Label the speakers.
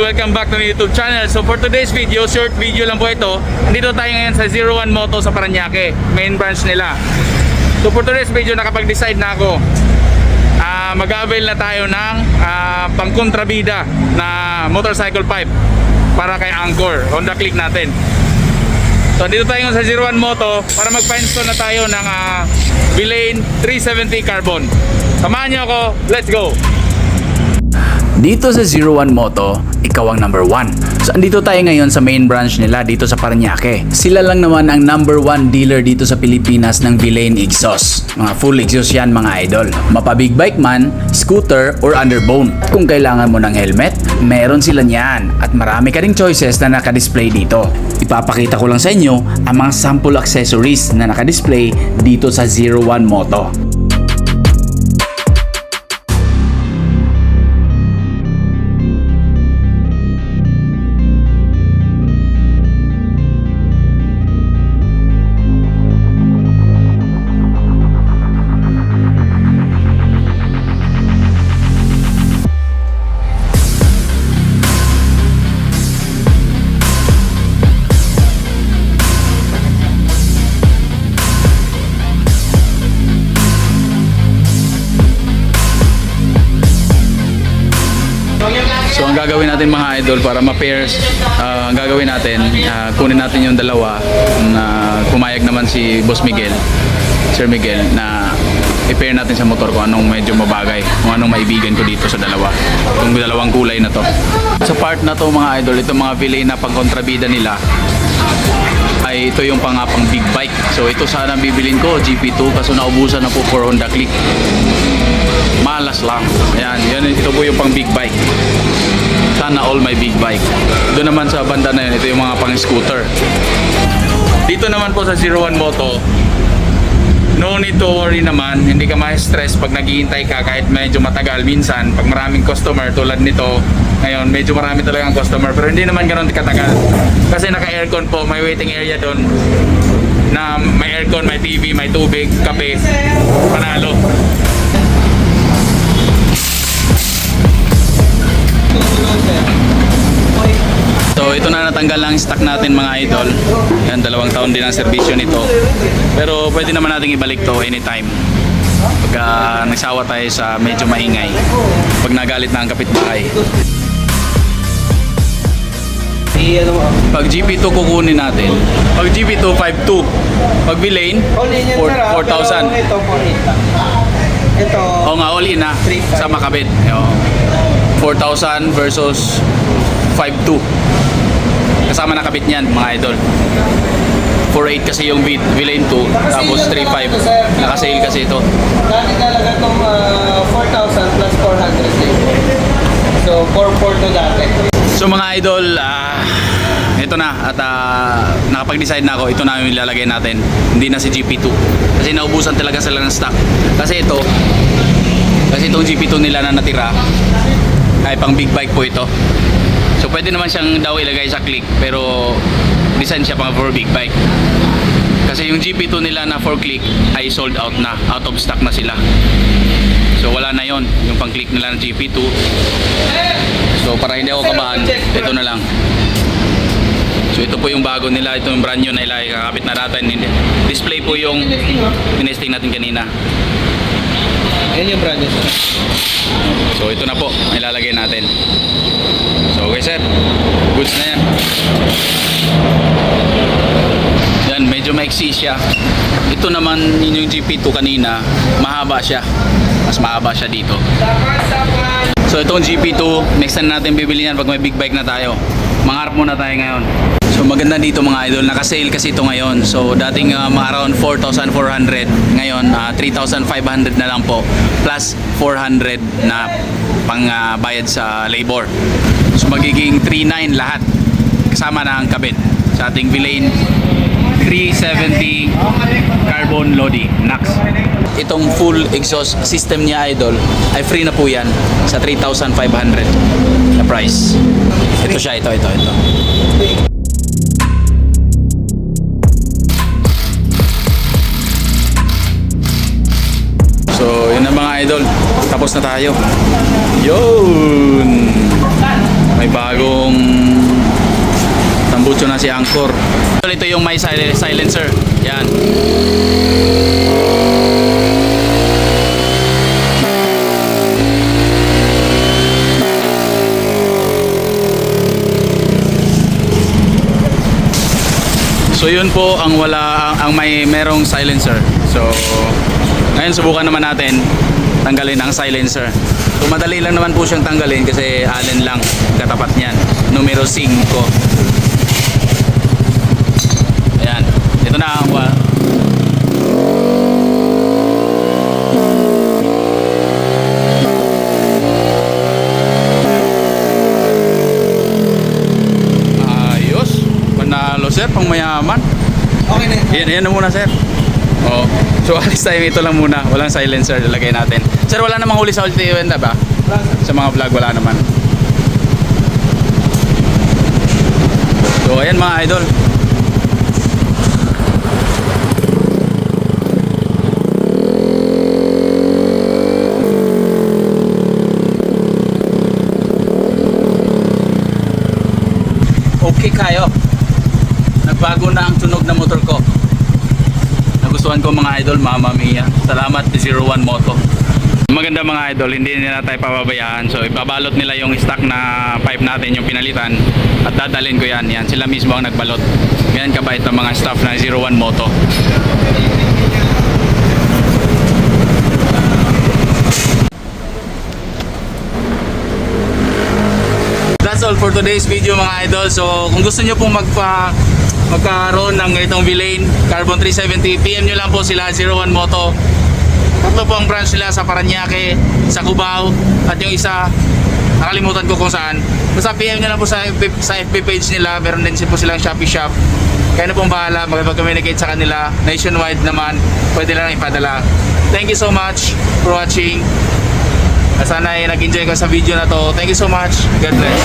Speaker 1: welcome back to my YouTube channel. So for today's video, short video lang po ito. Nandito tayo ngayon sa 01 Moto sa Paranaque, main branch nila. So for today's video, nakapag-decide na ako. Ah, mag-avail na tayo ng ah, pangkontrabida na motorcycle pipe para kay Angkor. Honda Click natin. So dito tayo sa 01 Moto para mag-install na tayo ng uh, Villain 370 Carbon. Samahan niyo ako, let's go!
Speaker 2: Dito sa 01 Moto, ikaw ang number 1. So andito tayo ngayon sa main branch nila dito sa Paranaque. Sila lang naman ang number 1 dealer dito sa Pilipinas ng Villain Exhaust. Mga full exhaust yan mga idol. Mapa big bike man, scooter, or underbone. Kung kailangan mo ng helmet, meron sila niyan. At marami ka ring choices na nakadisplay dito. Ipapakita ko lang sa inyo ang mga sample accessories na nakadisplay dito sa 01 Moto.
Speaker 1: So ang gagawin natin mga idol para ma-pairs, ah, ang gagawin natin, ah, kunin natin yung dalawa na kumayag naman si Boss Miguel, Sir Miguel, na i-pair natin sa motor ko anong medyo mabagay, kung anong maibigan ko dito sa dalawa. Itong dalawang kulay na to. Sa part na to mga idol, itong mga villain na pangkontrabida nila, ay ito yung pang, pang big bike. So ito sana bibilin ko, GP2, kaso naubusan na po for Honda Click. Malas lang. Ayan, yan, ito po yung pang big bike. Sana all my big bike. Doon naman sa banda na yun, ito yung mga pang scooter. Dito naman po sa 01 Moto, no need to worry naman, hindi ka ma-stress pag naghihintay ka kahit medyo matagal. Minsan, pag maraming customer tulad nito, ngayon medyo marami talagang customer pero hindi naman ganoon katagal. Kasi naka-aircon po, may waiting area doon na may aircon, may TV, may tubig, kape, panalo. So ito na natanggal lang stock natin mga idol. Yan, dalawang taon din ang serbisyo nito. Pero pwede naman natin ibalik to anytime. Pag ah, nagsawa tayo sa medyo maingay. Pag nagalit na ang kapitbahay. Pag GP2 kukunin natin. Pag GP2 5.2. Pag
Speaker 3: ah.
Speaker 1: 4,000.
Speaker 3: Pero Ito, 4,800 lang. Ito,
Speaker 1: Oo nga, all in na.
Speaker 3: 3,500.
Speaker 1: Sa makabit. Oo. 4,000 versus 5,2. Kasama na kabit niyan, mga idol. 4,800 kasi yung Villain 2, tapos 3,500. Nakasale kasi ito.
Speaker 3: dati talaga itong ah, 4,000 plus 400 din. So, 4,400 dati.
Speaker 1: So mga idol, ah, ito na at ah, nakapag-decide na ako, ito na yung ilalagay natin. Hindi na si GP2. Kasi naubusan talaga sila ng stock. Kasi ito, kasi itong GP2 nila na natira, ay pang big bike po ito. So pwede naman siyang daw ilagay sa click pero design siya pang for big bike. Kasi yung GP2 nila na for click ay sold out na, out of stock na sila. So wala na yon yung pang click nila ng GP2. So para hindi ako kabahan, ito na lang. So ito po yung bago nila, ito yung brand new na ilagay kakapit na natin. Display po yung tinesting natin kanina.
Speaker 3: Yan yung brand niya.
Speaker 1: So ito na po, ilalagay natin. Okay sir, goods na yan. Yan, medyo maiksi siya. Ito naman yun yung GP2 kanina, mahaba siya. Mas mahaba siya dito. So itong GP2, next time natin bibili yan pag may big bike na tayo. Mangarap muna tayo ngayon. So maganda dito mga idol, naka-sale kasi ito ngayon. So dating mga around 4,400, ngayon uh, 3,500 na lang po. Plus 400 na pang uh, bayad sa labor. So magiging 3,900 lahat. Kasama na ang kabit sa ating Villain 370 carbon Lodi Nax. Itong full exhaust system niya idol ay free na po yan sa 3,500 na price. Ito siya, ito, ito, ito. So, yun na mga idol. Tapos na tayo. Yun! Bagong 18 na si Angkor. Ito yung may sil- silencer. Yan. So yun po ang wala ang may merong silencer. So ngayon subukan naman natin tanggalin ang silencer. So madali lang naman po siyang tanggalin kasi allen lang katapat niyan. Numero 5. Ayan. Ito na ang Ayos. Panalo sir, pang mayaman.
Speaker 3: Okay na.
Speaker 1: Yan, yan na muna sir. Oo. So alis tayo ito lang muna. Walang silencer ilagay natin. Sir, wala namang huli sa ulti event ba? Sa mga vlog wala naman. So ayan mga idol. Okay kayo. Nagbago na ang tunog ng motor ko. Nagustuhan ko mga idol, Mama Mia. Salamat 01 Moto. Maganda mga idol, hindi nila tayo pababayaan. So ibabalot nila yung stock na pipe natin, yung pinalitan. At dadalhin ko yan. Yan, sila mismo ang nagbalot. Yan kabait ng mga staff ng 01 Moto. That's all for today's video mga idol. So kung gusto nyo pong magpa magkaroon ng itong Villain Carbon 370, PM nyo lang po sila 01 Moto. Tatlo po ang branch nila sa Paranaque, sa Cubao, at yung isa, nakalimutan ko kung saan. Basta PM nyo lang po sa FB, sa FB page nila, meron din po silang Shopee Shop. Kaya na pong bahala, makipag-communicate sa kanila. Nationwide naman, pwede lang ipadala. Thank you so much for watching. Sana ay nag-enjoy ka sa video na to. Thank you so much. God bless.